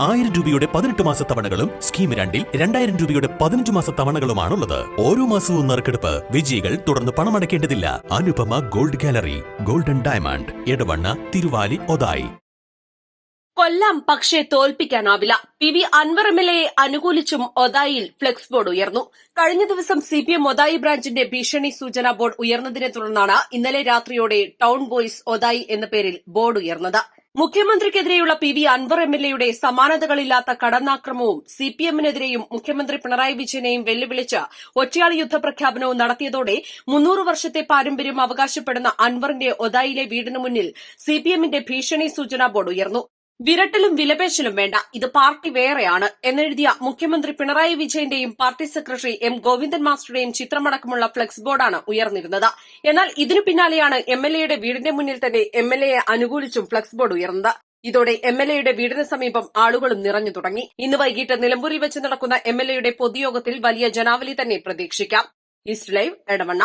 ആയിരം രൂപയുടെ പതിനെട്ട് മാസ തവണകളും സ്കീം രണ്ടിൽ രണ്ടായിരം രൂപയുടെ പതിനഞ്ച് മാസ തവണകളുമാണുള്ളത്. ഓരോ മാസവും നറുക്കെടുപ്പ് വിജയികൾ തുടർന്ന് പണമടയ്ക്കേണ്ടതില്ല. Anupama gold gallery golden diamond Edavanna Thiruvali Othayi. കൊല്ലം പക്ഷേ തോൽപ്പിക്കാനാവില്ല. P V Anvar M L അനുകൂലിച്ചും ഒതായിൽ ഫ്ലെക്സ് ബോർഡ് ഉയർന്നു. കഴിഞ്ഞ ദിവസം സി പി എം ഒതായി ബ്രാഞ്ചിന്റെ ഭീഷണി സൂചനാ ബോർഡ് ഉയർന്നതിനെ തുടർന്നാണ് ഇന്നലെ രാത്രിയോടെ ടൌൺ ബോയ്സ് ഒതായി എന്ന പേരിൽ ബോർഡ് ഉയർന്നത്. മുഖ്യമന്ത്രിക്കെതിരെയുള്ള P V Anwar M L എയുടെ സമാനതകളില്ലാത്ത കടന്നാക്രമവും സി പി എമ്മിനെതിരെയും മുഖ്യമന്ത്രി പിണറായി വിജയനെയും വെല്ലുവിളിച്ച് ഒറ്റയാളി യുദ്ധപ്രഖ്യാപനവും നടത്തിയതോടെ മുന്നൂറ് വർഷത്തെ പാരമ്പര്യം അവകാശപ്പെടുന്ന അൻവറിന്റെ ഒതായിലെ വീടിന് മുന്നിൽ സി പി എമ്മിന്റെ ഭീഷണി സൂചനാ ബോർഡ് ഉയർന്നു. വിരട്ടലും വിലപേശലും വേണ്ട. ഇത് പാർട്ടി വേറെയാണ് എന്നെഴുതിയ മുഖ്യമന്ത്രി പിണറായി വിജയന്റെയും പാർട്ടി സെക്രട്ടറി എം ഗോവിന്ദൻ മാസ്റ്ററുടെയും ചിത്രമടക്കമുള്ള ഫ്ലെക്സ് ബോർഡാണ് ഉയർന്നിരുന്നത്. എന്നാൽ ഇതിനു പിന്നാലെയാണ് എം എൽ എയുടെ വീടിന്റെ മുന്നിൽ തന്നെ എം എൽ എയെ അനുകൂലിച്ചും ഫ്ലെക്സ് ബോർഡ് ഉയർന്നത്. ഇതോടെ എം എൽ എയുടെ വീടിന് സമീപം ആളുകളും നിറഞ്ഞു തുടങ്ങി. ഇന്ന് വൈകിട്ട് നിലമ്പൂരിൽ വെച്ച് നടക്കുന്ന എം എൽ എയുടെ പൊതുയോഗത്തിൽ വലിയ ജനാവലി തന്നെ പ്രതീക്ഷിക്കാം. East live Edavanna.